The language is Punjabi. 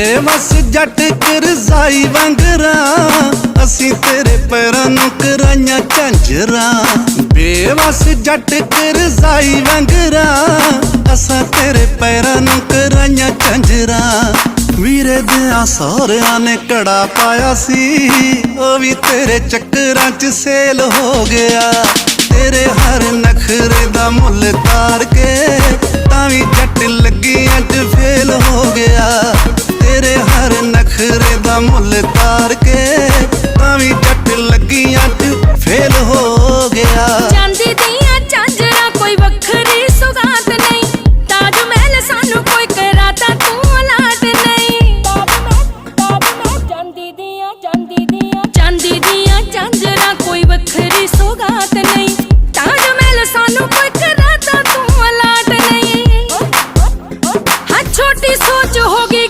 ਬੇਵਸ ਜੱਟ ਕਰਜ਼ਾਈ ਵੰਗਰਾ, ਅਸੀਂ ਤੇਰੇ ਪੈਰਾਂ ਨੂੰ ਕਰਾਈਆਂ ਝਾਂਜਰਾਂ। ਬੇਵਸ ਜੱਟ ਕਰਜ਼ਾਈ ਵੰਗਰਾ, ਅਸਾਂ ਤੇਰੇ ਪੈਰਾਂ ਨੂੰ ਕਰਾਈਆਂ ਝਾਂਜਰਾਂ। ਵੀਰੇ ਦਿਆਂ ਸਹੁਰਿਆਂ ਨੇ ਕੜਾ ਪਾਇਆ ਸੀ, ਉਹ ਵੀ ਤੇਰੇ ਚੱਕਰਾਂ 'ਚ ਸੇਲ ਹੋ ਗਿਆ। ਤੇਰੇ ਹਰ ਨਖਰੇ ਦਾ ਮੁੱਲ ਤਾਰ ਕੇ, ਤਾਂ ਵੀ ਜੱਟ ਲੱਗੀਆਂ 'ਚ ਫੇਲ ਹੋ ਗਿਆ। ਫੁੱਲ ਤਾਰ ਕੇ ਤਾਂ ਵੀ ਟੱਟ ਲੱਗੀ ਅੱਟ ਫੇਲ ਹੋ ਗਿਆ। ਜਾਂਦੀ ਦੀਆਂ ਚਾਂਜਰਾ ਕੋਈ ਵੱਖਰੀ ਸੁਗਾਤ ਨਹੀਂ। ਤਾਜ ਮਹਿਲ ਸਾਨੂੰ ਕੋਈ ਕਰਾਤਾ ਤੂੰ ਔਲਾਦ ਨਹੀਂ। ਜਾਂਦੀ ਦੀਆਂ ਚਾਂਜਰਾ ਕੋਈ ਵੱਖਰੀ ਸੁਗਾਤ ਨਹੀਂ। ਤਾਜ ਮਹਿਲ ਸਾਨੂੰ ਕੋਈ ਕਰਾਤਾ ਤੂੰ ਔਲਾਦ ਨਹੀਂ। ਹਾਂ ਛੋਟੀ ਸੋਚ ਹੋ ਗਈ